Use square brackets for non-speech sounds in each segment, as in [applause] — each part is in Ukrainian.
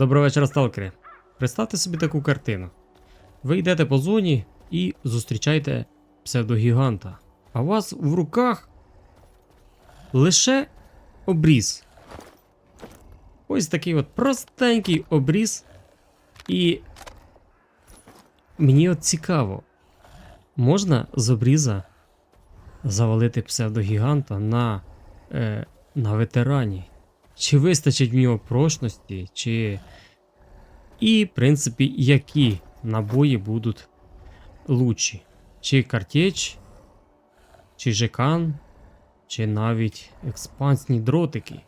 Доброго вечора, сталкери. Представте собі таку картину. Ви йдете по зоні і зустрічаєте псевдогіганта. А у вас в руках лише обріз. Ось такий от простенький обріз. І мені от цікаво, можна з обріза завалити псевдогіганта на, е, на ветерані? Чи вистачить в нього прочності, чи. І, в принципі, які набої будуть лучші? Чи картеч, чи жекан, чи навіть експансні дротики,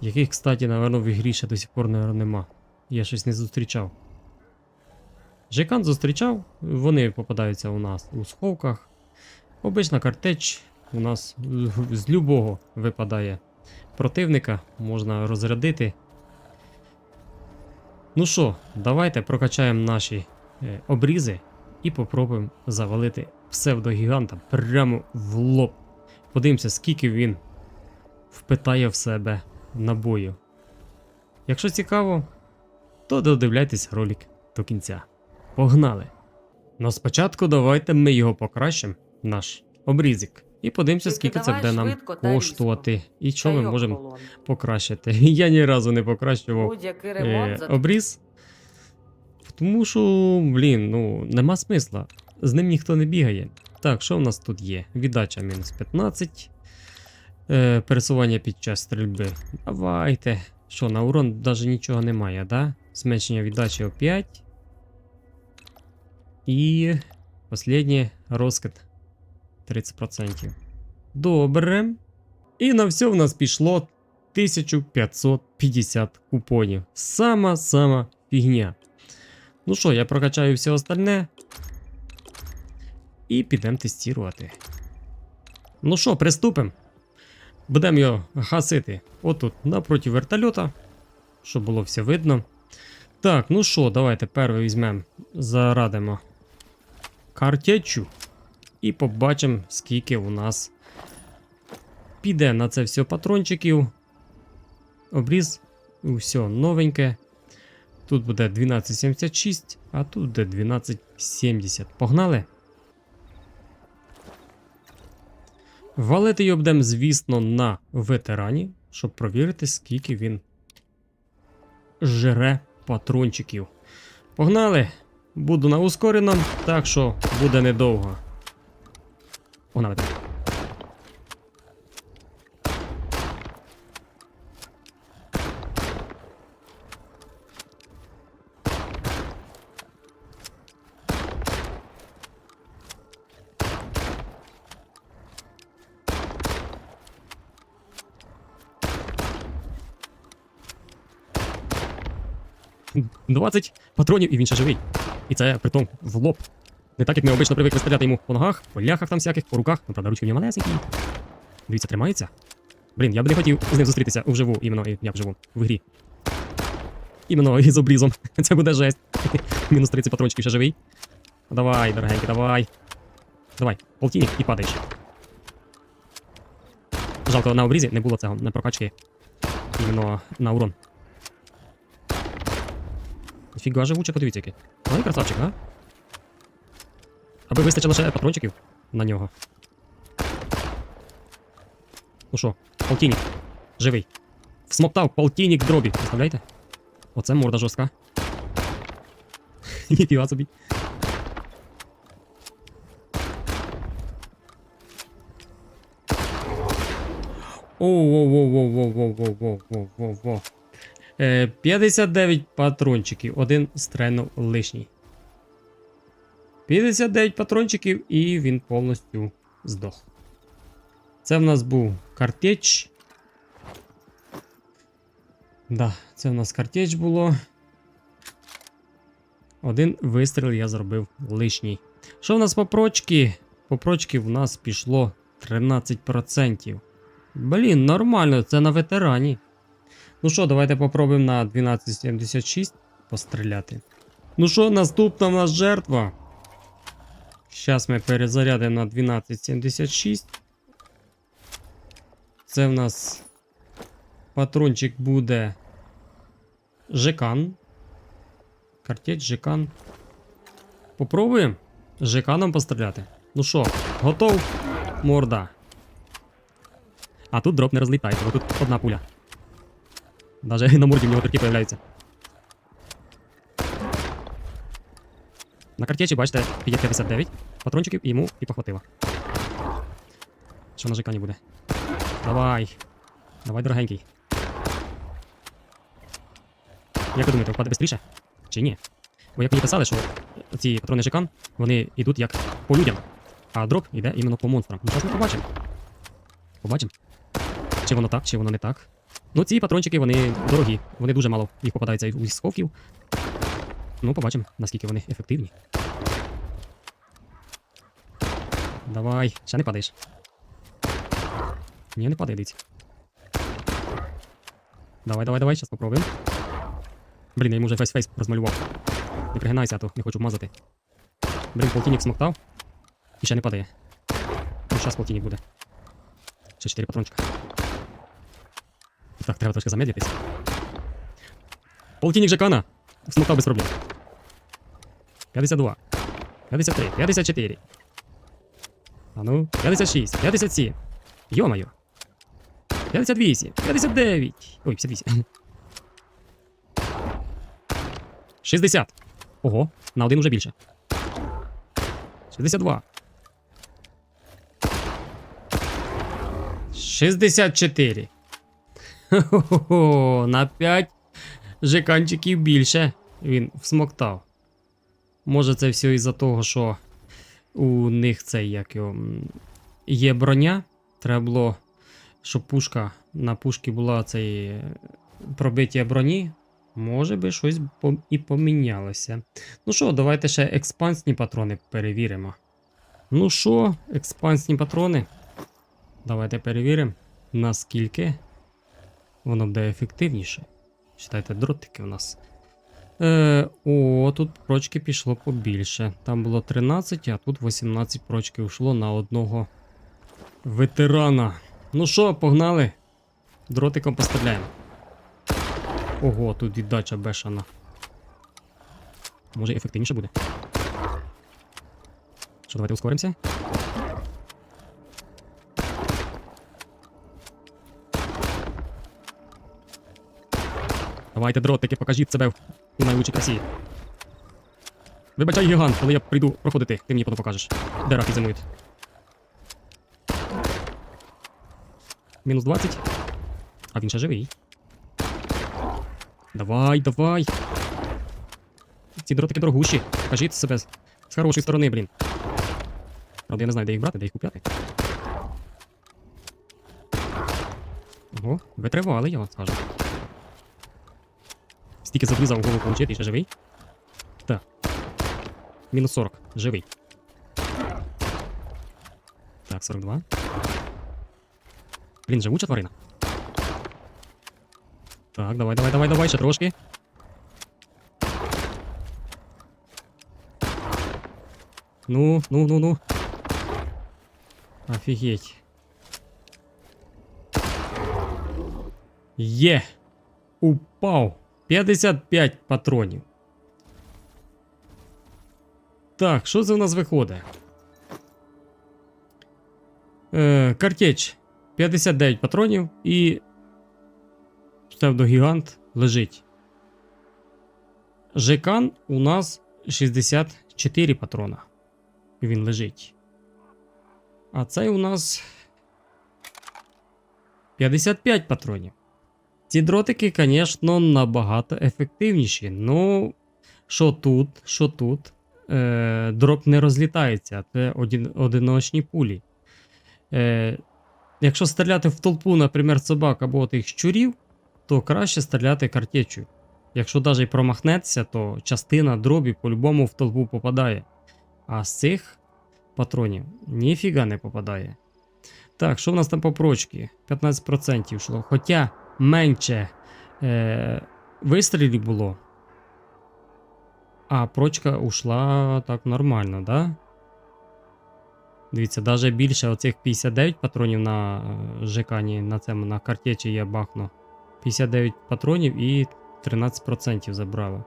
яких, кстати, напевно, в ігрі ще до сих пор наверно, нема. Я щось не зустрічав. Жекан зустрічав, вони попадаються у нас у сховках. Обична картеч у нас з любого випадає противника, можна розрядити. Ну що, давайте прокачаємо наші е, обрізи і попробуємо завалити псевдогіганта прямо в лоб. Подивимося, скільки він впитає в себе набою. Якщо цікаво, то додивляйтесь ролик до кінця. Погнали! Ну спочатку давайте ми його покращимо, наш обрізик. І подивимося, скільки це буде нам коштувати. І що ми можемо покращити. [laughs] Я ні разу не покращував е, обріз. Тому що, блін, ну, нема смисла. З ним ніхто не бігає. Так, що в нас тут є? Віддача мінус 15. Е, пересування під час стрільби. Давайте. Що, на урон навіть нічого немає, да? Зменшення віддачі о 5. І. Останнє розкид 30%. Добре. І на все в нас пішло 1550 купонів. Сама-сама фігня. Ну що, я прокачаю все остальне. І підемо тестувати. Ну що, приступимо. Будемо його гасити отут напроти вертольота, щоб було все видно. Так, ну що, давайте перше візьмемо, зарадимо картечу. І побачимо, скільки у нас піде на це все патрончиків. Обріз. Все новеньке. Тут буде 1276, а тут буде 1270. Погнали. Валити його будемо, звісно, на ветерані, щоб провірити, скільки він жре патрончиків. Погнали! Буду на ускореному, так що буде недовго. Погнали. М, 20 патронів і він ще живий. І це притом в лоб. Не так, як ми обично привикли стріляти йому по ногах, по ляхах там всяких, по руках. Ну, правда, ручки в нього малесенькі. Дивіться, тримається. Блін, я б не хотів з ним зустрітися вживу, іменно і- як вживу, в грі. Іменно із обрізом. [laughs] Це буде жесть. [laughs] Мінус 30 патрончиків ще живий. Давай, дорогенький, давай. Давай, полтинник і падаєш. Жалко, на обрізі не було цього, на прокачки. Іменно на урон. Фіга живуче, подивіться який. Ой, красавчик, а? Аби вистачило ще патрончиків на нього. Ну що, полтинник. Живий. Всмоктав полтинник дробі. Представляєте? Оце морда жорстка. [laughs] Ніфіга собі. Оу-воу-воу-воу-воу-воу-воу-воу-воу-воу. Е, 59 патрончиків, один стрельнув лишній. 59 патрончиків і він повністю здох. Це в нас був картеч. Да, це в нас картеч було. Один вистріл я зробив лишній. Що в нас по прочки? По прочки в нас пішло 13%. Блін, нормально, це на ветерані. Ну що, давайте попробуємо на 1276 постріляти. Ну що, наступна в нас жертва. Зараз ми перезарядимо на 1276. Це в нас патрончик буде Жекан. Картеч, Жекан. Попробуємо Жеканом постріляти. Ну що, готов? Морда. А тут дроп не розлітається, бо тут одна пуля. Даже [laughs] на морді в нього такі появляються. На картечі, бачите, є 59 патрончиків і йому і похватило. Що на Жекані буде? Давай. Давай, дорогенький. Як ви думаєте, впаде швидше? Чи ні? Бо як мені писали, що ці патрони Жекан, вони йдуть як по людям, а дроп йде іменно по монстрам. Ну що ж ми побачимо? Побачимо. Чи воно так, чи воно не так. Ну, ці патрончики, вони дорогі. Вони дуже мало їх попадається у сховків. Ну, побачимо, наскільки вони ефективні. Давай, ще не падаєш. Ні, не падає, дивіться. Давай, давай, давай, зараз попробуємо. Блін, я йому вже весь фейс розмалював. Не пригинайся, а то не хочу вмазати. Блін, полтинник смоктав. І ще не падає. Ну, зараз полтинник буде. Ще 4 патрончика. Так, треба трошки замедлитись. Полтинник Жакана! Смоктав без проблем. 52. 53. 54. А ну, 56, 57. Йо-моє. 58, 59. Ой, 58. 60. Ого, на один уже більше. 62. 64. Хо-хо-хо, на 5 жеканчиків більше він всмоктав. Може, це все із-за того, що у них це як його, є броня. Треба було, щоб пушка на пушці була цей е, пробиття броні. Може би щось і помінялося. Ну що, давайте ще експансні патрони перевіримо. Ну що, експансні патрони. Давайте перевіримо, наскільки воно буде ефективніше. Читайте, дротики у нас. Е, о, тут прочки пішло побільше. Там було 13, а тут 18 прочки йшло на одного ветерана. Ну що, погнали? Дротиком постріляємо. Ого, тут віддача бешана. Може ефективніше буде. Що, давайте ускоримося? Давайте, дротики, покажіть себе у найвищій красі. Вибачай, гігант, коли я прийду проходити, ти мені потім покажеш. Де раки зимують. Мінус 20. А він ще живий. Давай, давай. Ці дротики дорогущі. Покажіть себе з хорошої сторони, блін. Правда, я не знаю, де їх брати, де їх купляти. Ого, витривали, я вам скажу. Стільки забрізав голову получити і ще живий. Так. Мінус 40. Живий. Так, 42. Блін, живуча тварина. Так, давай, давай, давай, давай, ще трошки. Ну, ну, ну, ну. Офігеть. Є. Упав. 55 патронів. Так, що це у нас виходить? Е, картеч 59 патронів і псевдогігант лежить. Жекан у нас 64 патрона. Він лежить. А цей у нас 55 патронів. Ці дротики, звісно, набагато ефективніші. Ну, що тут, що тут, е, дроп не розлітається, це один, одиночні пулі. Е, якщо стріляти в толпу, наприклад, собак або тих щурів, то краще стріляти картечю. Якщо навіть промахнеться, то частина дробі по-любому в толпу попадає. А з цих патронів ніфіга не попадає. Так, що в нас там по прочці? 15% йшло. Хоча менше е, вистрілів було. А прочка ушла так нормально, да? Дивіться, навіть більше оцих 59 патронів на е, Жекані, на цьому на картечі я бахну. 59 патронів і 13% забрало.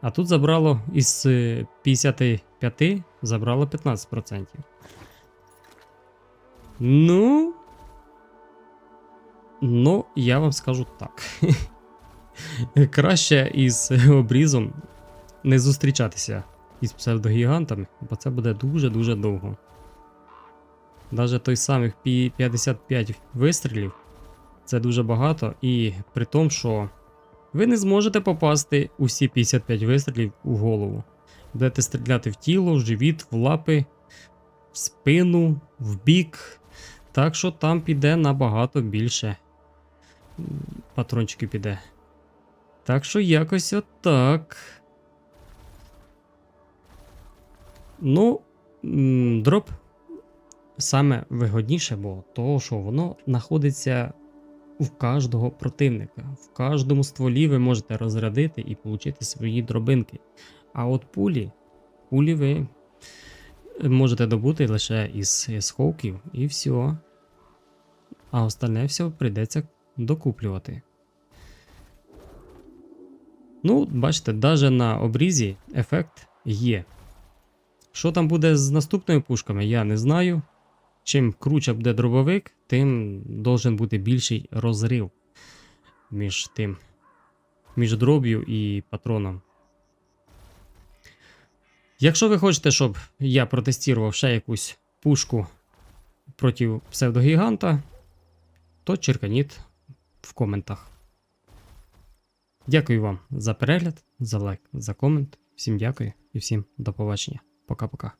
А тут забрало із е, 55 забрало 15%. Ну. Ну, я вам скажу так. [laughs] Краще із [laughs] обрізом не зустрічатися із псевдогігантами, бо це буде дуже-дуже довго. Навіть той самих 55 вистрілів це дуже багато, і при тому, що ви не зможете попасти усі 55 вистрілів у голову. Будете стріляти в тіло, в живіт, в лапи, в спину, в бік. Так що там піде набагато більше м, патрончиків піде. Так що якось отак. Ну, дроп саме вигодніше, бо того, що воно знаходиться у кожного противника. В кожному стволі ви можете розрядити і отримати свої дробинки. А от пулі, пулі ви можете добути лише із сховків і все. А остальне все прийдеться докуплювати. Ну, бачите, навіть на обрізі ефект є. Що там буде з наступними пушками, я не знаю. Чим круче буде дробовик, тим должен бути більший розрив між тим, між дроб'ю і патроном. Якщо ви хочете, щоб я протестував ще якусь пушку проти псевдогіганта, то черканіть в коментах. Дякую вам за перегляд, за лайк, за комент. Всім дякую і всім до побачення. Пока-пока.